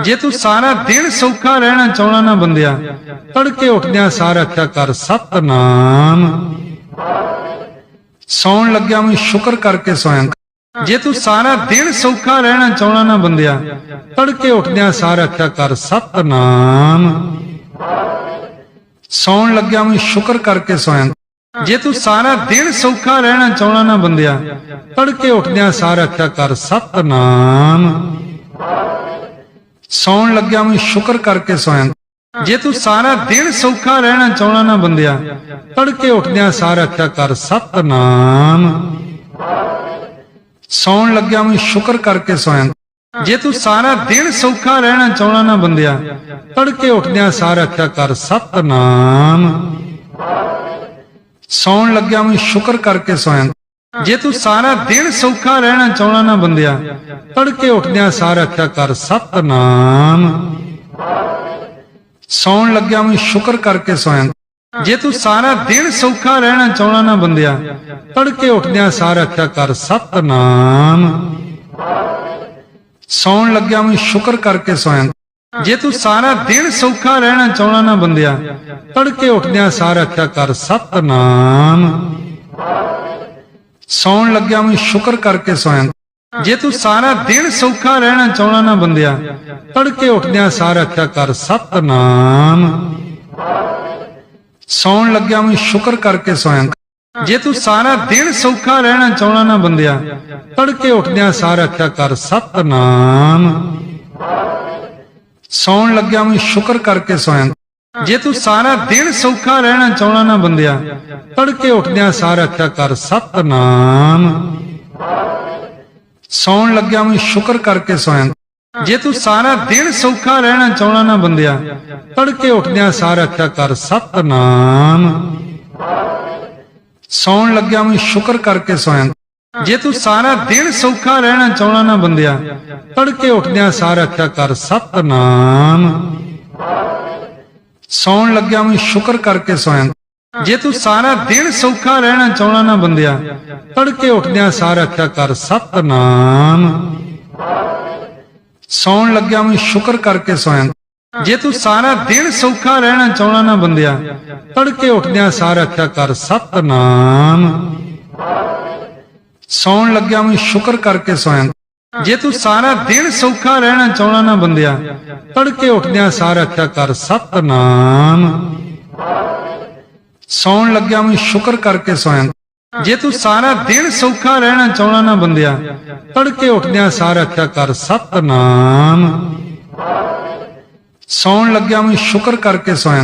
ਜੇ ਤੂੰ ਸਾਰਾ ਦਿਨ ਸੌਖਾ ਰਹਿਣਾ ਚਾਹਣਾ ਨਾ ਬੰਦਿਆ, ਤੜਕੇ ਉੱਠਦਿਆਂ ਸਾਰ ਆਖਿਆ ਕਰ, ਸਤਨਾਮ। ਸੌਣ ਲੱਗਿਆ ਮੈਂ ਸ਼ੁਕਰ ਕਰਕੇ ਸੋਇਆ। ਜੇ ਤੂੰ ਸਾਰਾ ਦਿਨ ਸੌਖਾ ਰਹਿਣਾ ਚਾਹਣਾ ਨਾ ਬੰਦਿਆ, ਤੜਕੇ ਉੱਠਦਿਆਂ ਸਾਰ ਆਖਿਆ ਕਰ, ਸਤਨਾਮ। ਸੌਣ ਲੱਗਿਆ ਮੈਂ ਸ਼ੁਕਰ ਕਰਕੇ ਸੋਇਆ। ਜੇ ਤੂੰ ਸਾਰਾ ਦਿਨ ਸੌਖਾ ਰਹਿਣਾ ਚਾਹਣਾ ਨਾ ਬੰਦਿਆ, ਤੜਕੇ ਉੱਠਦਿਆਂ ਸਾਰ ਆਖਿਆ ਕਰ, ਸਤਨਾਮ। ਸੌਣ ਲੱਗਿਆ ਮੈਂ ਸ਼ੁਕਰ ਕਰਕੇ ਸੋਇਆ। ਜੇ ਤੂੰ ਸਾਰਾ ਦਿਨ ਸੌਖਾ ਰਹਿਣਾ ਚਾਹਣਾ ਨਾ ਬੰਦਿਆ, ਤੜਕੇ ਉੱਠਦਿਆਂ ਸਾਰਾ ਆਖਿਆ ਕਰ, ਸਤਨਾਮ। ਸੌਣ ਲੱਗਿਆ ਮੈਂ ਸ਼ੁਕਰ ਕਰਕੇ ਸੋਇਆ। ਜੇ ਤੂੰ ਸਾਰਾ ਦਿਨ ਸੌਖਾ ਰਹਿਣਾ ਚਾਹਣਾ ਨਾ ਬੰਦਿਆ, ਤੜਕੇ ਉੱਠਦਿਆਂ ਸਾਰਾ ਆਖਿਆ ਕਰ, ਸਤਨਾਮ। ਸੌਣ ਲੱਗਿਆ ਮੈਂ ਸ਼ੁਕਰ ਕਰਕੇ ਸੋਇਆ। ਜੇ ਤੂੰ ਸਾਰਾ ਦਿਨ ਸੌਖਾ ਰਹਿਣਾ ਚਾਹਣਾ ਨਾ ਬੰਦਿਆ ਤੜਕੇ ਉੱਠਦਿਆਂ ਸਾਰ ਆਖਿਆ ਕਰ ਸਤਨਾਮ। ਸੌਣ ਲੱਗਿਆ ਮੈਂ ਸ਼ੁਕਰ ਕਰਕੇ ਸੋਇਆ। ਜੇ ਤੂੰ ਸਾਰਾ ਦਿਨ ਸੌਖਾ ਰਹਿਣਾ ਚਾਹਣਾ ਨਾ ਬੰਦਿਆ ਤੜਕੇ ਉੱਠਦਿਆਂ ਸਾਰ ਆਖਿਆ ਕਰ ਸਤਨਾਮ। ਸੌਣ ਲੱਗਿਆ ਮੈਂ ਸ਼ੁਕਰ ਕਰਕੇ ਸੋਇਆ। ਜੇ ਤੂੰ ਸਾਰਾ ਦਿਨ ਸੌਖਾ ਰਹਿਣਾ ਚਾਹਣਾ ਨਾ ਬੰਦਿਆ ਤੜਕੇ ਉੱਠਦਿਆਂ ਸਾਰ ਆਖਿਆ ਕਰ ਸਤਨਾਮ। ਸੌਣ ਲੱਗਿਆ ਮੈਂ ਸ਼ੁਕਰ ਕਰਕੇ ਸੋਇਆ। ਜੇ ਤੂੰ ਸਾਰਾ ਦਿਨ ਸੌਖਾ ਰਹਿਣਾ ਚਾਹਣਾ ਨਾ ਬੰਦਿਆ, ਤੜਕੇ ਉੱਠਦਿਆਂ ਸਾਰ ਆਖਿਆ ਕਰ, ਸਤਨਾਮ। ਸੌਣ ਲੱਗਿਆ ਮੈਂ ਸ਼ੁਕਰ ਕਰਕੇ ਸੋਇਆ। ਜੇ ਤੂੰ ਸਾਰਾ ਦਿਨ ਸੌਖਾ ਰਹਿਣਾ ਚਾਹਣਾ ਨਾ ਬੰਦਿਆ, ਤੜਕੇ ਉੱਠਦਿਆਂ ਸਾਰ ਆਖਿਆ ਕਰ, ਸਤਨਾਮ। ਸੌਣ ਲੱਗਿਆ ਮੈਂ ਸ਼ੁਕਰ ਕਰਕੇ ਸੋਇਆ। ਜੇ ਤੂੰ ਸਾਰਾ ਦਿਨ ਸੌਖਾ ਰਹਿਣਾ ਚਾਹਣਾ ਨਾ ਬੰਦਿਆ ਤੜਕੇ ਉੱਠਦਿਆਂ ਸਾਰ ਆਖਿਆ ਕਰ ਸਤਨਾਮ। ਸੌਣ ਲੱਗਿਆ ਮੈਂ ਸ਼ੁਕਰ ਕਰਕੇ ਸੋਇਆ। ਜੇ ਤੂੰ ਸਾਰਾ ਦਿਨ ਸੌਖਾ ਰਹਿਣਾ ਚਾਹਣਾ ਨਾ ਬੰਦਿਆ ਤੜਕੇ ਉੱਠਦਿਆਂ ਸਾਰ ਆਖਿਆ ਕਰ ਸਤਨਾਮ। ਸੌਣ ਲੱਗਿਆ ਮੈਂ ਸ਼ੁਕਰ ਕਰਕੇ ਸੋਇਆ। ਜੇ ਤੂੰ ਸਾਰਾ ਦਿਨ ਸੌਖਾ ਰਹਿਣਾ ਚਾਹਣਾ ਨਾ ਬੰਦਿਆ ਤੜਕੇ ਉੱਠਦਿਆਂ ਸਾਰ ਆਖਿਆ ਕਰ ਸਤਨਾਮ। ਸੌਣ ਲੱਗਿਆ ਮੈਂ ਸ਼ੁਕਰ ਕਰਕੇ ਸੋਇਆ। ਜੇ ਤੂੰ ਸਾਰਾ ਦਿਨ ਸੌਖਾ ਰਹਿਣਾ ਚਾਹਣਾ ਨਾ ਬੰਦਿਆ, ਤੜਕੇ ਉੱਠਦਿਆਂ ਸਾਰ ਆਖਿਆ ਕਰ, ਸਤਨਾਮ। ਸੌਣ ਲੱਗਿਆ ਮੈਂ ਸ਼ੁਕਰ ਕਰਕੇ ਸੋਇਆ। ਜੇ ਤੂੰ ਸਾਰਾ ਦਿਨ ਸੌਖਾ ਰਹਿਣਾ ਚਾਹਣਾ ਨਾ ਬੰਦਿਆ, ਤੜਕੇ ਉੱਠਦਿਆਂ ਸਾਰਾ ਆਖਿਆ ਕਰ, ਸਤਨਾਮ। ਸੌਣ ਲੱਗਿਆ ਮੈਂ ਸ਼ੁਕਰ ਕਰਕੇ ਸੋਇਆ। ਜੇ ਤੂੰ ਸਾਰਾ ਦਿਨ ਸੌਖਾ ਰਹਿਣਾ ਚਾਹਣਾ ਨਾ ਬੰਦਿਆ ਤੜਕੇ ਉੱਠਦਿਆਂ ਸਾਰ ਆਖਿਆ ਕਰ ਸਤਨਾਮ। ਸੌਣ ਲੱਗਿਆ ਮੈਂ ਸ਼ੁਕਰ ਕਰਕੇ ਸੋਇਆ। ਜੇ ਤੂੰ ਸਾਰਾ ਦਿਨ ਸੌਖਾ ਰਹਿਣਾ ਚਾਹਣਾ ਨਾ ਬੰਦਿਆ ਤੜਕੇ ਉੱਠਦਿਆਂ ਸਾਰ ਆਖਿਆ ਕਰ ਸਤਨਾਮ। ਸੌਣ ਲੱਗਿਆ ਮੈਂ ਸ਼ੁਕਰ ਕਰਕੇ ਸੋਇਆ।